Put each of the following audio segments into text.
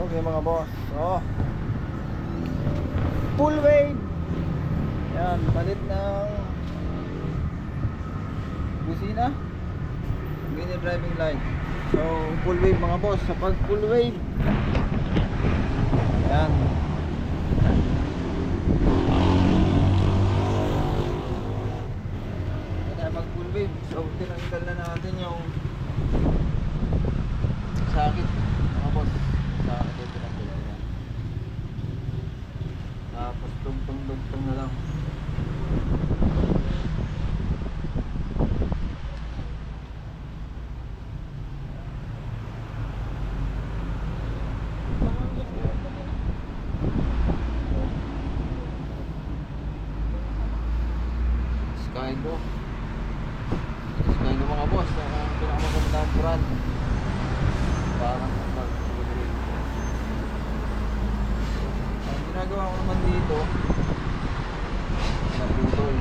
Okay mga boss. So, full wave. Yan, palit ng busina. Mini driving light. So, full wave mga boss. Sa pag full wave. Yan. Tayo mag full wave. So, tinanggal na natin yung sakit mga boss. Sakit yung tinanggal na. Tapos tugtong-tugtong na lang. Skygo. Skygo mga boss. Ang pinakamagandang brand. Parang pag Ang ginagawa ko naman dito, naputol.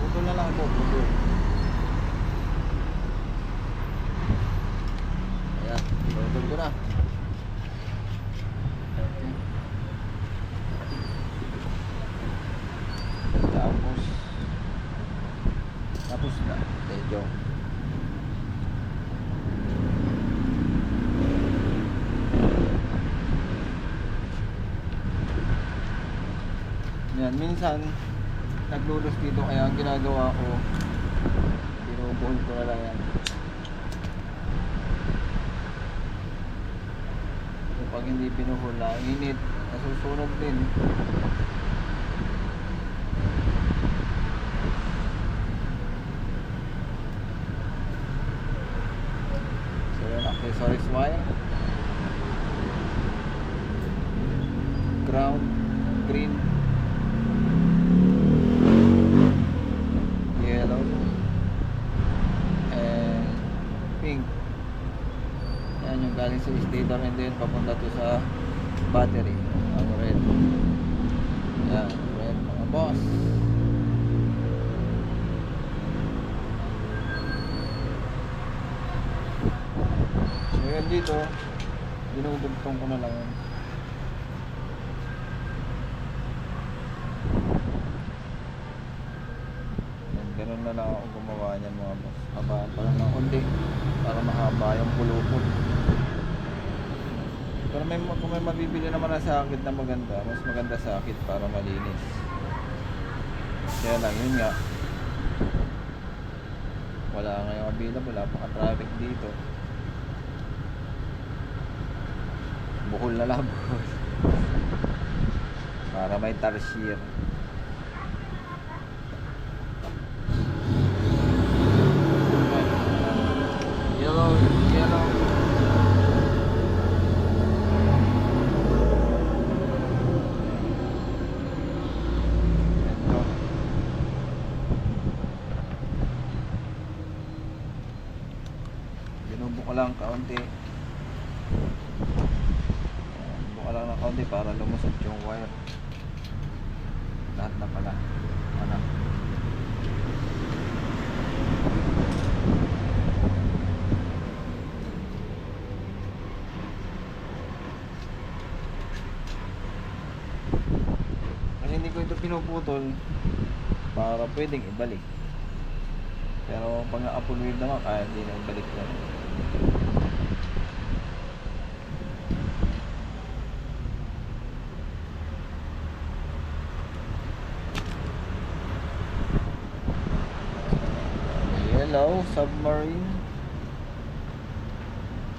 Putol na lang po, putol. Ayan, putol ko na. Okay. Tapos Tapos na Medyo. Yan, minsan Naglulos dito kaya ang ginagawa ko Binubuhol ko na lang yan. Yung pag hindi pinuhol na init Nasusunog din So yun, accessories wire. Ground, green, yellow, and pink. Yan yung galing sa stator and then papunta to sa battery. Ang red. Yan, red mga boss. So yan dito, dinudugtong ko na lang yun. Yan, ganun na lang ako gumawa niyan mga boss. Habaan kundi para mahaba yung pulupot. Pero may, kung may mabibili naman na sakit na maganda, mas maganda sakit para malinis. Kaya lang, yun nga. Wala ngayong available, wala pa traffic dito. Bukol na lang. Para may tarsier. Yellow, yellow. Ito. Binubuko lang kaunti. Buka lang ng kaunti para lumusot yung wire. Lahat na pala. Ano? Hindi ko ito pinuputol para pwedeng ibalik. Pero pag na-upload naman, kaya hindi na ibalik yan. Hello, submarine.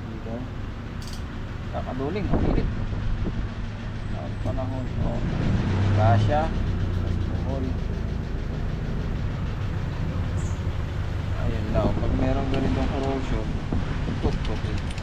Dito. Kakaduling, ang init. Ang panahon. Oh. Russia. Alcohol. Ayun lang. Pag merong ganitong corrosion, costo.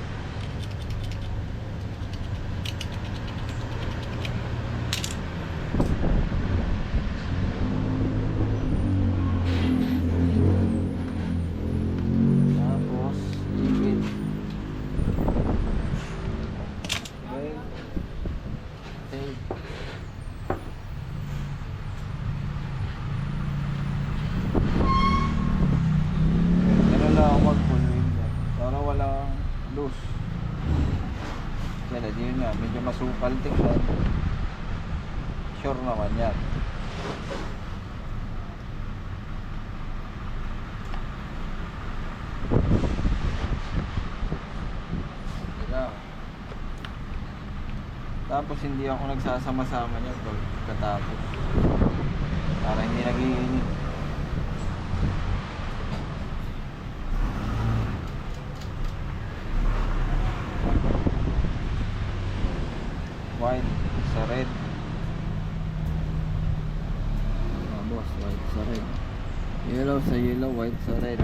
medyo masukal tingnan. Sure naman yan. Tapos hindi ako nagsasama-sama niya pagkatapos para hindi nagiinit. White sa red. Yellow sa yellow, white sa red.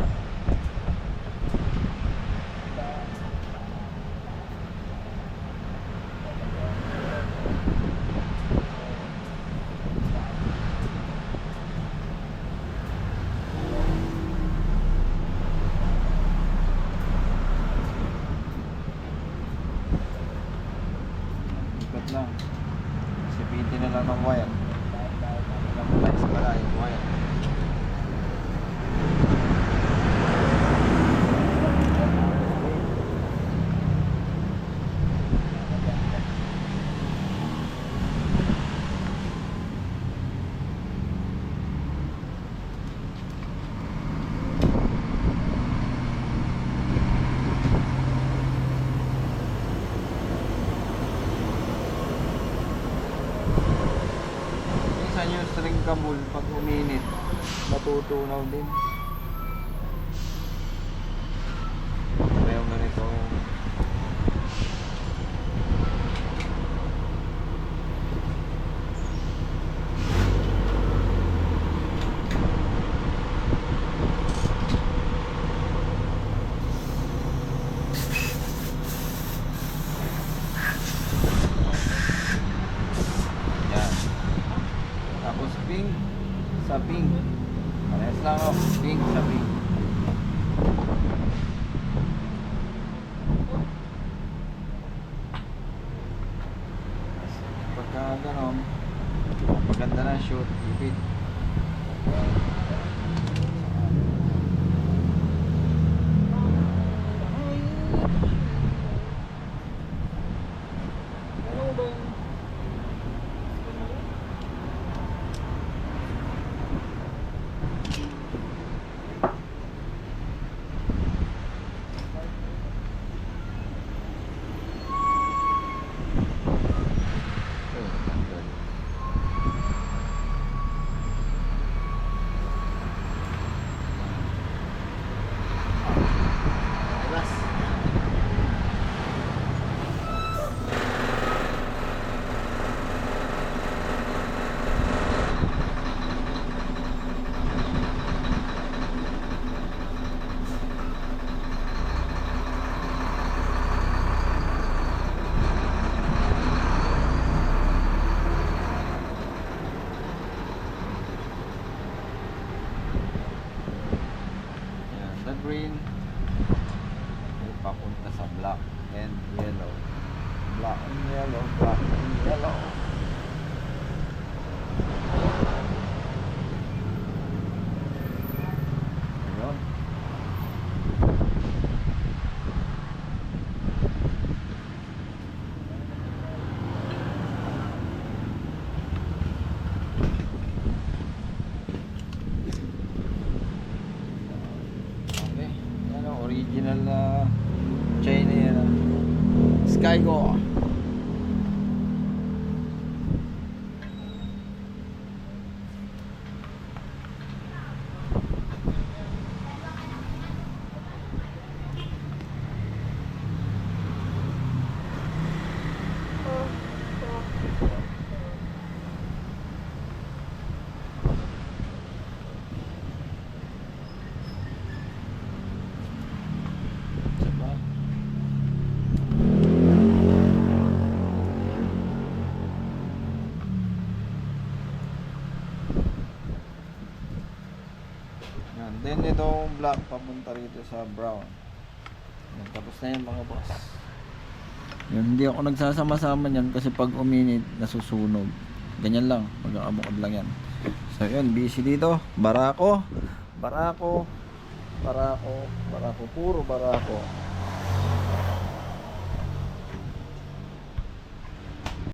Ikot lang. Sipitin na lang ng wire. Ilang times pala yung wire. Minsan yung string kabul pag uminit, natutunaw din. Pero yung ganito, yan. Tapos pink sa pink. Parehas lang ako, pink sa pink. Pagka ganon, maganda na shoot, ipit. Yan, the green ay papunta sa black and yellow. Black and yellow, black and yellow. 一个 itong black papunta rito sa brown. Yan, tapos na yan mga boss. Yan, hindi ako nagsasama-sama niyan kasi pag uminit, nasusunog. Ganyan lang, mag-aabukod lang yan. So yun, busy dito. Barako, barako, barako, barako, puro barako.